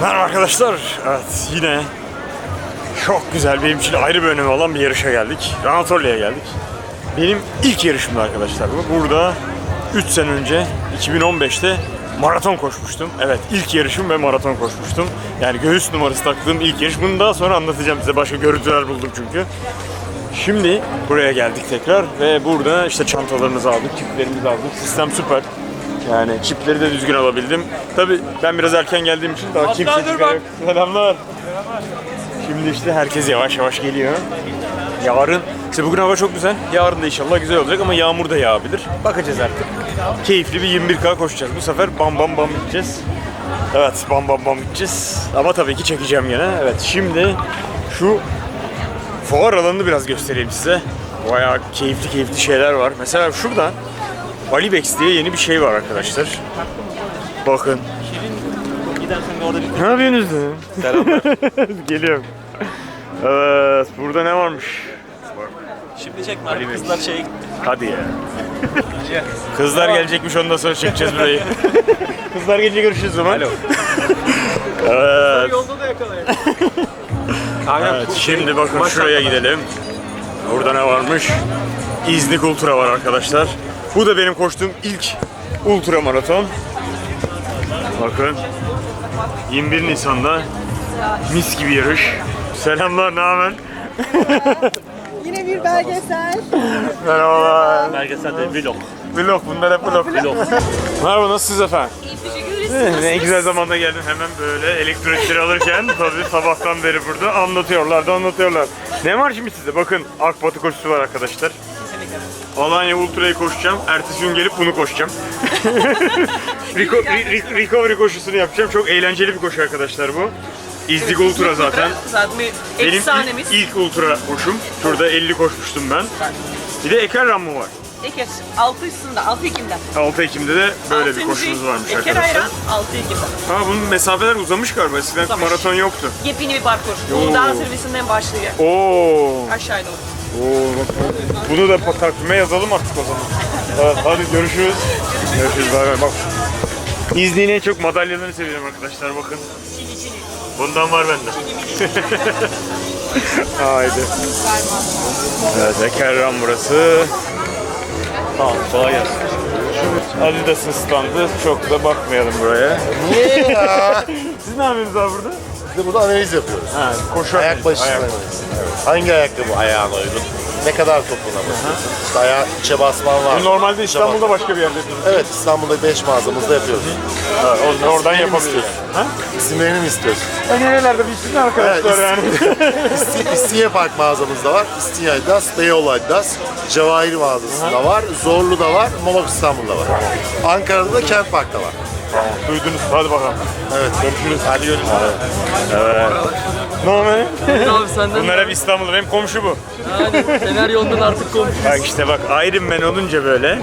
Merhaba arkadaşlar. Evet yine çok güzel benim için ayrı bir önemi olan bir yarışa geldik. Anatolia'ya geldik. Benim ilk yarışımdı arkadaşlar bu. Burada 3 sene önce 2015'te maraton koşmuştum. Evet ilk yarışım ve maraton koşmuştum. Yani göğüs numarası taktığım ilk yarış. Bunu daha sonra anlatacağım size. Başka görüntüler buldum çünkü. Şimdi buraya geldik tekrar ve burada işte çantalarımızı aldık, çiplerimizi aldık. Sistem süper. Yani çipleri de düzgün alabildim. Tabi ben biraz erken geldiğim için daha kimse çıkar yok. Selamlar. Şimdi işte herkes yavaş yavaş geliyor. Yarın, işte bugün hava çok güzel. Yarın da inşallah güzel olacak ama yağmur da yağabilir. Bakacağız artık. Keyifli bir 21K koşacağız. Bu sefer bam bam bam gideceğiz. Evet bam bam bam gideceğiz. Ama tabii ki çekeceğim yine. Evet şimdi şu fuar alanını biraz göstereyim size. Bayağı keyifli keyifli şeyler var. Mesela şurada Alibex diye yeni bir şey var arkadaşlar. Bakın. Ne yapıyorsunuz? Selamlar. Geliyorum. Evet, burada ne varmış? Şimdi çekme abi kızlar şeye gitti. Hadi ya. Kızlar gelecekmiş ondan sonra çekeceğiz burayı. Kızlar gelince görüşürüz o zaman. Alo. evet. Yolda da. Evet, şimdi bakın şuraya gidelim. Burada ne varmış? İznik Ultra var arkadaşlar. Bu da benim koştuğum ilk ultra maraton. Bakın. 21 Nisan'da mis gibi yarış. Selamlar, ne haber? Yine bir belgesel. Merhabalar. Belgeselde vlog. Vlog, bunlar hep vlog. Merhaba, nasılsınız efendim? Teşekkür ederiz. Ne güzel zamanda geldin hemen böyle elektronikleri alırken tabii sabahtan beri burada anlatıyorlar da anlatıyorlar. Ne var şimdi size? Bakın Akbatı koşusu var arkadaşlar. Alanya Ultra'yı koşacağım. Ertesi gün gelip bunu koşacağım. Rico, ri- ri- recovery koşusunu yapacağım. Çok eğlenceli bir koşu arkadaşlar bu. İznik Ultra zaten. Zaten bir Benim efsanemiz. ilk, ilk ultra koşum. Şurada 50 koşmuştum ben. Bir de Eker Ramı var. Eker. 6 üstünde. 6 Ekim'de. 6 Ekim'de de böyle bir Altıncı koşumuz varmış Eker arkadaşlar. Ayran 6 Ekim'de. Ha bunun mesafeler uzamış galiba. Eskiden Uzamış. maraton yoktu. Yepyeni bir parkur. Uludağ zirvesinden başlıyor. Oo. Aşağı doğru. Oo bak bu- bunu da takvime yazalım artık o zaman. Evet, hadi görüşürüz. Görüşürüz. Bay bay. Bak. İzni'nin en çok madalyalarını seviyorum arkadaşlar bakın. Bundan var bende. Haydi. Evet, Ekerran burası. Tamam kolay gelsin. Adidas'ın standı. Çok da bakmayalım buraya. Niye ya? Siz ne yapıyorsunuz abi burada? De burada analiz yapıyoruz. Ha, koşu Ayak analizi, başı ayak- analizi. Evet. Hangi ayakkabı ayağına uygun? Ne kadar topuna basıyorsun? İşte ayağı içe basman var. Normalde İstanbul'da başka bir yerde yapıyoruz. Evet İstanbul'da 5 mağazamızda yapıyoruz. Ha, or- oradan yapabiliyoruz. Ha? İsimlerini mi istiyorsun? Ya nerelerde bilsin arkadaşlar Evet, yani. İsti, İstinye Park mağazamızda var. İstinye Adidas, Beyoğlu Adidas, Cevahir mağazasında var. Zorlu'da var, Momak İstanbul'da var. Ankara'da da Kent Park'ta var. Duydunuz. Hadi bakalım. Evet. Görüşürüz. Hadi görüşürüz. Evet. Ne haber? Abi senden Bunlar hep İstanbul'da. Benim komşu bu. yani Fener yolundan artık komşu. Bak işte bak Iron Man olunca böyle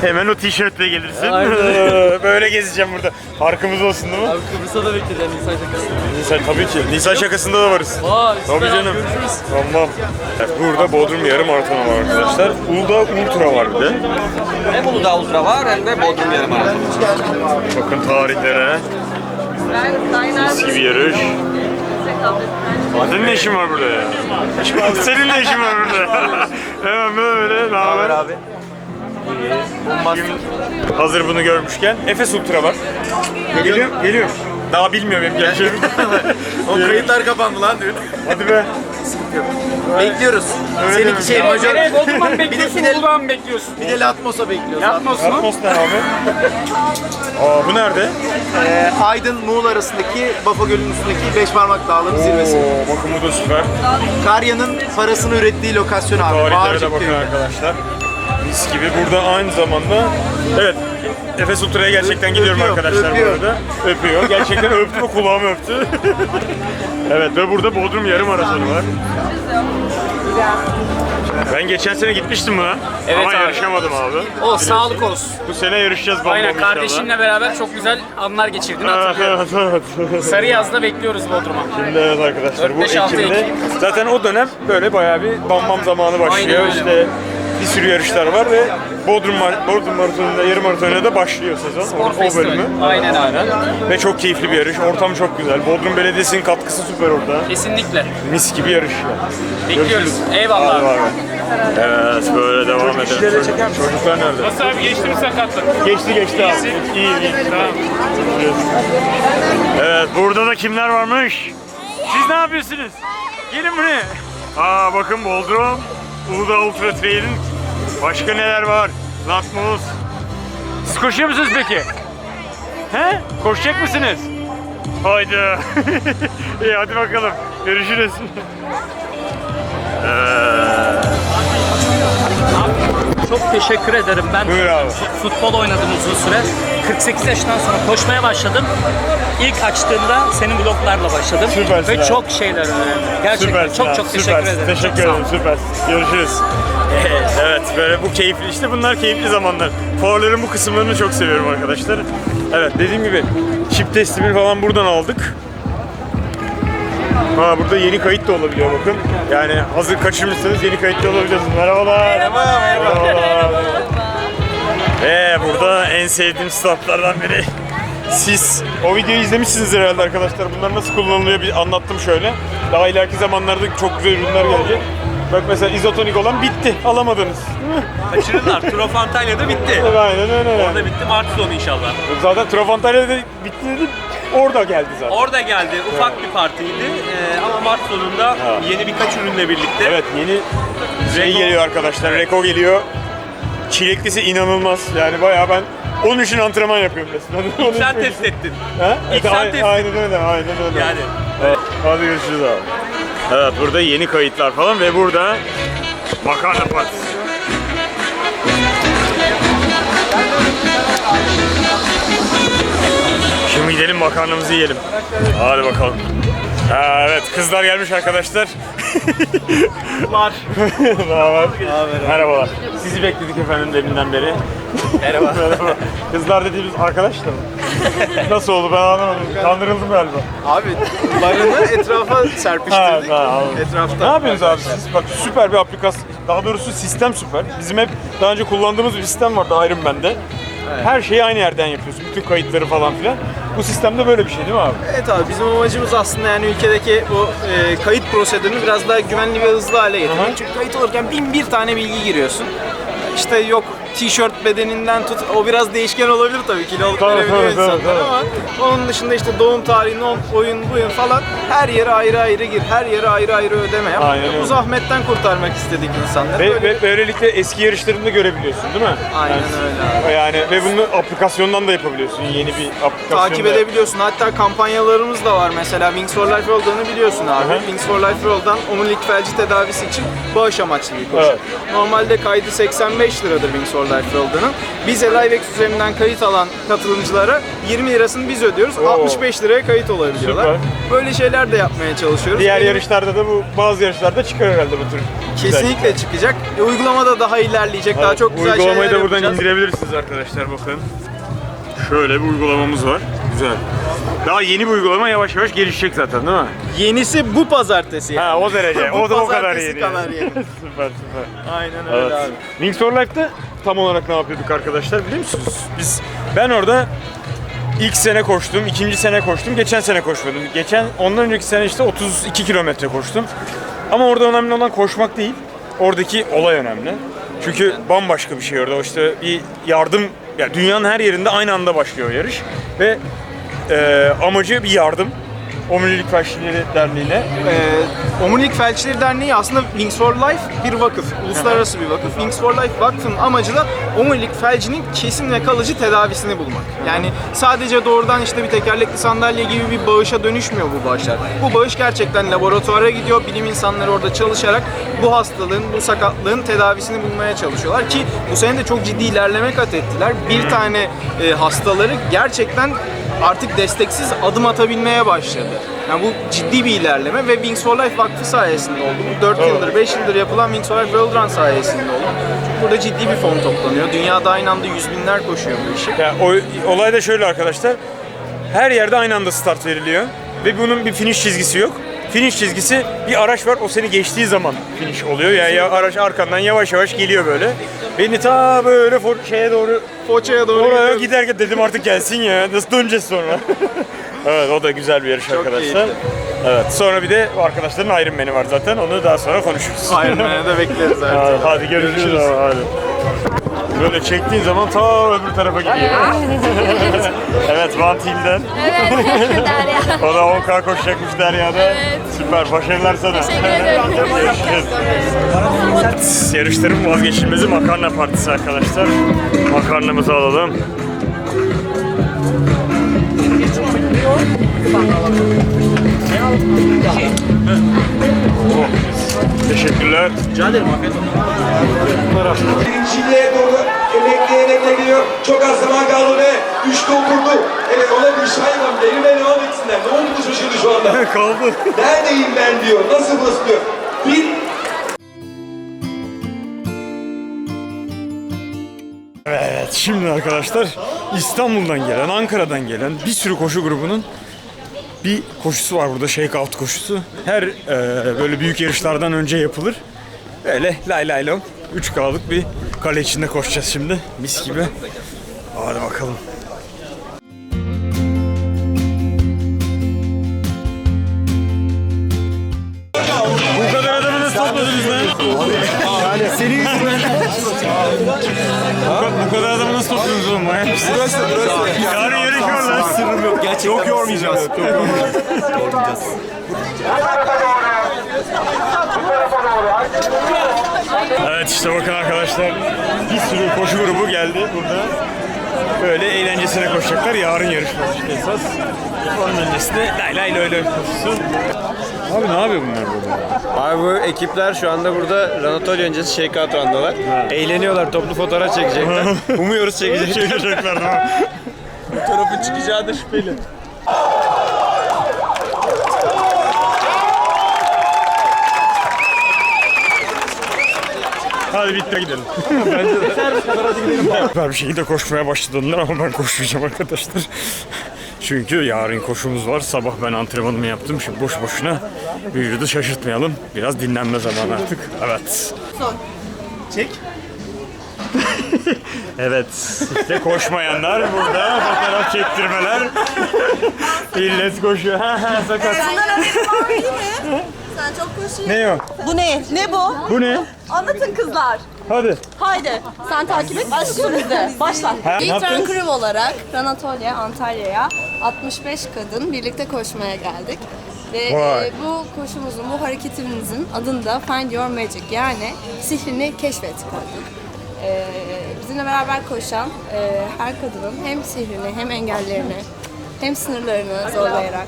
hemen o tişörtle gelirsin. Aynen. böyle gezeceğim burada. Farkımız olsun değil mi? Abi Kıbrıs'a da bekleyeceğim insan şakası. Nisan tabii ki. Nisan şakasında da varız. Vay Tabii süper abi, canım. Görüşürüz. Tamam. Evet, burada Bodrum yarım maratonu var arkadaşlar. Uludağ Ultra var bir de. Hem Uludağ Ultra var hem de Bodrum yarım maraton. Bakın tarihlere. Mis gibi yarış. Senin ne işin var burada ya? Senin ne işin var burada? Hemen böyle. Ne haber? abi. Hazır bunu görmüşken Efes Ultra var. Geliyor, geliyor. Daha bilmiyorum benim geleceğimi. O kayıtlar kapandı lan dün. Hadi be. Bekliyoruz. Öyle Seninki şey demek. majör. Bodrum'a mı Bir de bekliyorsun, Uludağ'a mı bekliyorsun? bir de Latmos'a bekliyoruz. Yapmos mu? Atmos ne abi? Aa bu nerede? Ee, Aydın Muğla arasındaki Bafa Gölü'nün üstündeki Beş Parmak Dağları zirvesi. Oo, bakın bu da süper. Karya'nın parasını ürettiği lokasyon abi. Tarihlere de Bağırcık bakın köyü. arkadaşlar. Mis gibi. Burada aynı zamanda evet Efes Ultra'ya gerçekten gidiyorum öpüyor, arkadaşlar öpüyor. bu arada. Öpüyor. Gerçekten öptü mü kulağımı öptü. evet ve burada Bodrum yarım maratonu var. Ben geçen sene gitmiştim buna. Evet Ama abi. yarışamadım abi. O sağlık olsun. Bu sene yarışacağız bol Aynen inşallah. kardeşinle beraber çok güzel anlar geçirdin Evet, hatırlıyorum. evet, evet. Sarı yazda bekliyoruz Bodrum'a. Şimdi evet arkadaşlar bu 4-5-6 Ekim'de Ekim. zaten o dönem böyle bayağı bir bam bam zamanı başlıyor. Aynen, aynen. İşte bir sürü yarışlar var ve Bodrum, Mar- Bodrum Maratonu'nda yarım maratonuna da başlıyor sezon. o, o bölümü. Aynen aynen. Ve çok keyifli bir yarış. Ortam çok güzel. Bodrum Belediyesi'nin katkısı süper orada. Kesinlikle. Mis gibi yarış ya. Bekliyoruz. Eyvallah. Bay bay. Evet böyle devam edelim. Çocuk- Çocuklar nerede? Nasıl abi geçti mi sakatlık? Geçti geçti abi. İyi iyi. Tamam. Evet burada da kimler varmış? Siz ne yapıyorsunuz? Gelin buraya. Aa bakın Bodrum. Uludağ Ultra Trail'in başka neler var? Latmos. Siz koşuyor musunuz peki? He? Koşacak mısınız? Haydi. İyi hadi bakalım. Görüşürüz. Çok teşekkür ederim. Ben Buyur abi. futbol oynadım uzun süre. 48 yaşından sonra koşmaya başladım. İlk açtığımda senin bloglarla başladım. Süpersin Ve abi. çok şeyler öğrendim. Gerçekten Süpersin çok abi, çok teşekkür süpersin. ederim. Teşekkür Çok sağ ol. ederim. Süpersin. Görüşürüz. evet böyle bu keyifli işte bunlar keyifli zamanlar. Fuarların bu kısımlarını çok seviyorum arkadaşlar. Evet dediğim gibi çip testimi falan buradan aldık. Ha burada yeni kayıt da olabiliyor bakın. Yani hazır kaçırmışsanız yeni kayıt da olabiliyorsunuz. Merhabalar. Merhaba, merhaba. Ve burada en sevdiğim statlardan biri. Siz o videoyu izlemişsinizdir herhalde arkadaşlar. Bunlar nasıl kullanılıyor bir anlattım şöyle. Daha ileriki zamanlarda çok güzel ürünler gelecek. Bak mesela izotonik olan bitti. Alamadınız. Kaçırırlar. Trof Antalya'da bitti. Aynen öyle. Orada bitti. Mart sonu inşallah. Zaten Traf Antalya'da bitti dedim. Orada geldi zaten. Orada geldi. Ufak bir partiydi. Ee, ama Mart sonunda yeni birkaç ürünle birlikte. Evet yeni şey geliyor arkadaşlar. Reko geliyor. Çileklisi inanılmaz. Yani bayağı ben onun için antrenman yapıyorum resmen. Onun Sen test ettin. Ha? İlk sen test Aynen öyle, aynen öyle. Yani. Evet, hadi görüşürüz abi. Evet, burada yeni kayıtlar falan ve burada makarna partisi. Şimdi gidelim makarnamızı yiyelim. Hadi bakalım. Ha, evet, kızlar gelmiş arkadaşlar. Var. Merhaba. Merhabalar. Sizi bekledik efendim deminden beri. Merhaba. Merhaba. Kızlar dediğimiz arkadaş da mı? Nasıl oldu ben anlamadım. Kandırıldım galiba. Abi barını etrafa Ha, serpiştirdik. ha, anladım. Etrafta. Ne yapıyorsunuz abi siz? Bak süper bir aplikasyon. Daha doğrusu sistem süper. Bizim hep daha önce kullandığımız bir sistem vardı Iron Man'de. Her şeyi aynı yerden yapıyorsun. Bütün kayıtları falan filan. Bu sistemde böyle bir şey değil mi abi? Evet abi bizim amacımız aslında yani ülkedeki bu e, kayıt prosedürünü biraz daha güvenli ve hızlı hale getirmek. Hı hı. Çünkü kayıt olurken bin bir tane bilgi giriyorsun. İşte yok tişört bedeninden tut, o biraz değişken olabilir tabii kiloluk Tabii, verebiliyor tabii, insanlar tabii. ama onun dışında işte doğum tarihi, oyun, buyun falan her yere ayrı ayrı gir, her yere ayrı ayrı ödeme yap. Aynen öyle. Bu zahmetten kurtarmak istedik insanları. Ve, ve böylelikle eski yarışlarını da görebiliyorsun değil mi? Aynen Yani- öyle abi. Yani ve bunu aplikasyondan da yapabiliyorsun. Yeni bir aplikasyon. takip edebiliyorsun. Hatta kampanyalarımız da var mesela Wings for Life World'unu biliyorsun abi. Hı hı. Wings for Life World'dan omurilik felci tedavisi için bağış amaçlı bir koşu. Evet. Normalde kaydı 85 liradır Wings for Life World'un. Bize LiveX üzerinden kayıt alan katılımcılara 20 lirasını biz ödüyoruz. Oo. 65 liraya kayıt olabiliyorlar. Süper. Böyle şeyler de yapmaya çalışıyoruz. Diğer Benim- yarışlarda da bu bazı yarışlarda çıkar herhalde bu tür. Kesinlikle çıkacak. E, uygulamada daha ilerleyecek. Daha çok güzel şeyler Uygulamayı da buradan yapacağız. indirebilirsiniz arkadaşlar bakın. Şöyle bir uygulamamız var. Güzel. Daha yeni bir uygulama yavaş yavaş gelişecek zaten değil mi? Yenisi bu pazartesi. yani. Ha o derece. Bu o da o kadar pazartesi yeni. kadar yeni. süper süper. Aynen öyle Evet. abi. Wings for Life'da tam olarak ne yapıyorduk arkadaşlar biliyor musunuz? Biz ben orada ilk sene koştum, ikinci sene koştum, geçen sene koşmadım. Geçen ondan önceki sene işte 32 kilometre koştum. Ama orada önemli olan koşmak değil. Oradaki olay önemli. Çünkü bambaşka bir şey orada. İşte bir yardım, ya dünyanın her yerinde aynı anda başlıyor yarış ve e, amacı bir yardım. Omurilik Felçlileri Derneği'ne. Ee, Omurilik Felçleri Derneği aslında Wings for Life bir vakıf, uluslararası bir vakıf. Wings for Life vakfının amacı da omurilik felcinin kesin ve kalıcı tedavisini bulmak. Yani sadece doğrudan işte bir tekerlekli sandalye gibi bir bağışa dönüşmüyor bu bağışlar. Bu bağış gerçekten laboratuvara gidiyor. Bilim insanları orada çalışarak bu hastalığın, bu sakatlığın tedavisini bulmaya çalışıyorlar ki bu sene de çok ciddi ilerleme kat ettiler. Bir tane e, hastaları gerçekten artık desteksiz adım atabilmeye başladı. Yani bu ciddi bir ilerleme ve Wings for Life Vakfı sayesinde oldu. Bu 4 yıldır, 5 yıldır yapılan Wings for Life World Run sayesinde oldu. Çünkü burada ciddi bir fon toplanıyor. Dünyada aynı anda yüz binler koşuyor bu işi. Ya o, olay da şöyle arkadaşlar. Her yerde aynı anda start veriliyor ve bunun bir finish çizgisi yok. Finish çizgisi bir araç var o seni geçtiği zaman finish oluyor. Yani ya araç arkandan yavaş yavaş geliyor böyle. Beni ta böyle for- şeye doğru Foça'ya doğru oraya giderken dedim artık gelsin ya. Nasıl döneceğiz sonra? evet o da güzel bir yarış arkadaşlar. Evet sonra bir de arkadaşların Iron Man'i var zaten. Onu daha sonra konuşuruz. Iron Man'e de bekleriz artık. Hadi, görüşürüz. Abi, hadi. Böyle çektiğin zaman ta öbür tarafa gidiyor. evet Van Til'den. Derya. O da 10K koşacakmış Derya'da. Evet. Süper. Başarılar sana. Teşekkür ederim. Görüşürüz. Evet, yarışların vazgeçilmezi makarna partisi arkadaşlar. Makarnamızı alalım. Oh, Teşekkürler. Şimdiye doğru emekleyerek geliyor. Çok az zaman kaldı ve 3 doldurdu. Evet ona bir şey var. Benimle devam etsinler. Ne oldu bu şaşırdı şu anda. Kaldı. Neredeyim ben diyor. Nasıl burası diyor. Bir Evet şimdi arkadaşlar İstanbul'dan gelen, Ankara'dan gelen bir sürü koşu grubunun bir koşusu var burada shakeout koşusu. Her e, böyle büyük yarışlardan önce yapılır. Böyle lay lay lom 3K'lık bir kale içinde koşacağız şimdi. Mis gibi. Hadi bakalım. Bu kadar adamı nasıl topladınız lan? Yani senin yüzünden. bu, bu kadar adamı nasıl topladınız oğlum? Manyak mısın? Burası, burası. Yarın yarış var lan. Sırrım yok. Gerçekten çok yormayacağız. Çok yormayacağız. Evet işte bakın arkadaşlar bir sürü koşu grubu geldi burada. Böyle eğlencesine koşacaklar. Yarın yarış var işte esas. Onun öncesinde lay lay lay lay koşusu. Abi ne yapıyor bunlar burada? Abi bu ekipler şu anda burada Ranatoli öncesi shakeout roundalar. Eğleniyorlar, toplu fotoğraf çekecekler. Umuyoruz çekecekler. Çekecekler değil mi? Fotoğrafın çıkacağı da şüpheli. Hadi bitti gidelim. Süper bir şekilde koşmaya başladılar ama ben koşmayacağım arkadaşlar. Çünkü yarın koşumuz var. Sabah ben antrenmanımı yaptım. Şimdi boş boşuna büyüdü şaşırtmayalım. Biraz dinlenme zamanı artık. Evet. Çek. Evet. İşte koşmayanlar burada. Fotoğraf çektirmeler. İllet koşuyor. Sakat. Sen çok koşuyorsun. Ne o? Bu ne? Ne bu? Bu ne? Anlatın kızlar. Hadi. Haydi. Sen takip et. Başlıyoruz de. Başla. Ha, ne İlk yaptınız? Run Crew olarak Ranatolya, Antalya'ya 65 kadın birlikte koşmaya geldik. Ve Vay. e, bu koşumuzun, bu hareketimizin adını da Find Your Magic yani sihrini keşfet koyduk. E, bizimle beraber koşan e, her kadının hem sihrini hem engellerini hem sınırlarını zorlayarak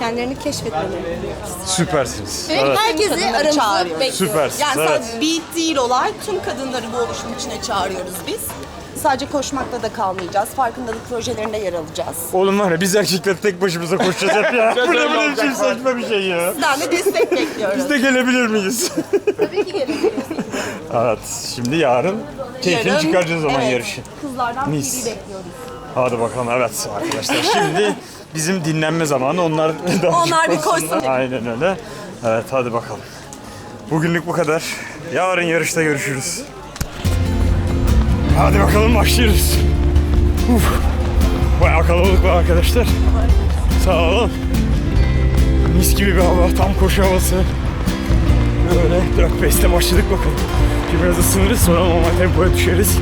kendilerini diliyoruz. Süpersiniz. Ve Evet. herkesi aramıza bekliyoruz. Süpersiniz, Yani evet. sadece beat değil olay, tüm kadınları bu oluşumun içine çağırıyoruz biz. Sadece koşmakla da kalmayacağız. Farkındalık projelerinde yer alacağız. Oğlum var ya biz erkekler tek başımıza koşacağız hep ya. bu ne bu ne biçim saçma bir şey ya. Sizden de destek bekliyoruz. Biz de gelebilir miyiz? Tabii ki gelebiliriz. evet şimdi yarın keyfini Yarın, çıkaracağız o zaman evet, yarışı. Kızlardan Mis. biri bekliyoruz. Hadi bakalım evet arkadaşlar şimdi bizim dinlenme zamanı onlar daha Onlar çok bir koşsun. koşsunlar. Aynen öyle. Evet hadi bakalım. Bugünlük bu kadar. Yarın yarışta görüşürüz. Hadi bakalım başlıyoruz. Uf. Bayağı kalabalık var arkadaşlar. Sağ olun. Mis gibi bir hava, tam koşu havası. Böyle 4-5'te başladık bakalım. Şimdi biraz ısınırız sonra normal tempoya düşeriz.